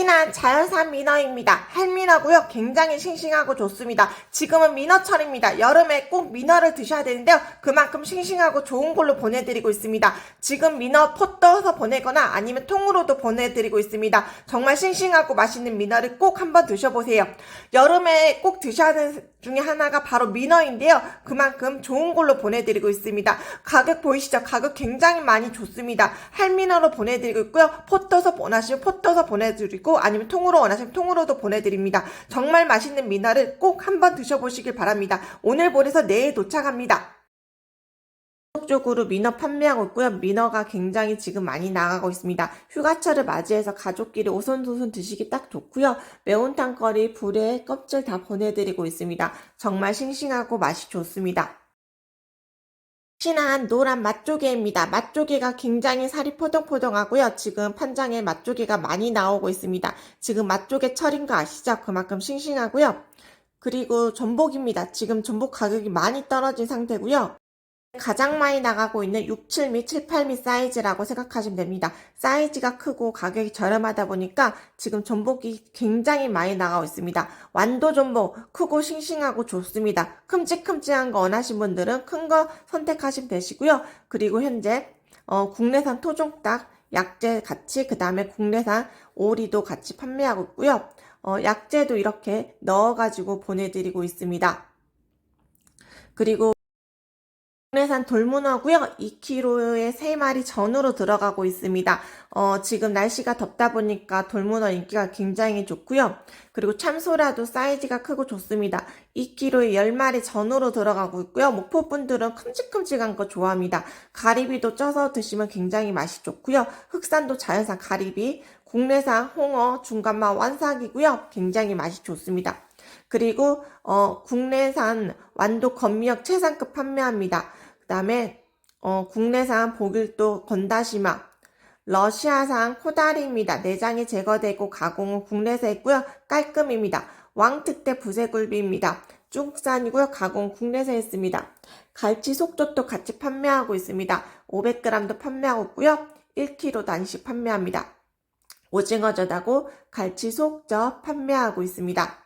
싱싱한 자연산 민어입니다. 할민어고요. 굉장히 싱싱하고 좋습니다. 지금은 민어철입니다. 여름에 꼭 민어를 드셔야 되는데요. 그만큼 싱싱하고 좋은 걸로 보내드리고 있습니다. 지금 민어 포 떠서 보내거나 아니면 통으로도 보내드리고 있습니다. 정말 싱싱하고 맛있는 민어를 꼭 한번 드셔보세요. 여름에 꼭 드셔야 하는 중에 하나가 바로 민어인데요. 그만큼 좋은 걸로 보내드리고 있습니다. 가격 보이시죠? 가격 굉장히 많이 좋습니다. 할민어로 보내드리고 있고요. 포 떠서 원하시면 포 떠서 보내드리고 아니면 통으로 원하시면 통으로도 보내드립니다. 정말 맛있는 민어를 꼭 한번 드셔보시길 바랍니다. 오늘 보내서 내일 도착합니다. 적으로 민어 판매하고 있고요. 민어가 굉장히 지금 많이 나가고 있습니다. 휴가철을 맞이해서 가족끼리 오손도손 드시기 딱 좋고요. 매운탕거리, 불에 껍질 다 보내드리고 있습니다. 정말 싱싱하고 맛이 좋습니다. 신한 노란 맛조개입니다. 맛조개가 굉장히 살이 포동포동하고요. 지금 판장에 맛조개가 많이 나오고 있습니다. 지금 맛조개 철인 거 아시죠? 그만큼 싱싱하고요. 그리고 전복입니다. 지금 전복 가격이 많이 떨어진 상태고요. 가장 많이 나가고 있는 6, 7미, 7, 8미 사이즈라고 생각하시면 됩니다. 사이즈가 크고 가격이 저렴하다 보니까 지금 전복이 굉장히 많이 나가고 있습니다. 완도 전복 크고 싱싱하고 좋습니다. 큼직큼직한 거 원하신 분들은 큰 거 선택하시면 되시고요. 그리고 현재 어, 국내산 토종닭 약재 같이 그 다음에 국내산 오리도 같이 판매하고 있고요. 어, 약재도 이렇게 넣어가지고 보내드리고 있습니다. 그리고 국내산 돌문어고요. 2kg에 3마리 전으로 들어가고 있습니다. 어, 지금 날씨가 덥다 보니까 돌문어 인기가 굉장히 좋고요. 그리고 참소라도 사이즈가 크고 좋습니다. 2kg에 10마리 전으로 들어가고 있고요. 목포분들은 큼직큼직한 거 좋아합니다. 가리비도 쪄서 드시면 굉장히 맛이 좋고요. 흑산도 자연산 가리비, 국내산 홍어, 중간맛 완삭이고요. 굉장히 맛이 좋습니다. 그리고 어, 국내산 완도 건미역 최상급 판매합니다. 그 다음에 어, 국내산 보길도 건다시마, 러시아산 코다리입니다. 내장이 제거되고 가공은 국내에서 했고요. 깔끔입니다. 왕특대 부세굴비입니다. 중국산이고요. 가공 국내에서 했습니다. 갈치 속젓도 같이 판매하고 있습니다. 500g도 판매하고 있고요. 1kg 단씩 판매합니다. 오징어 젓하고 갈치 속젓 판매하고 있습니다.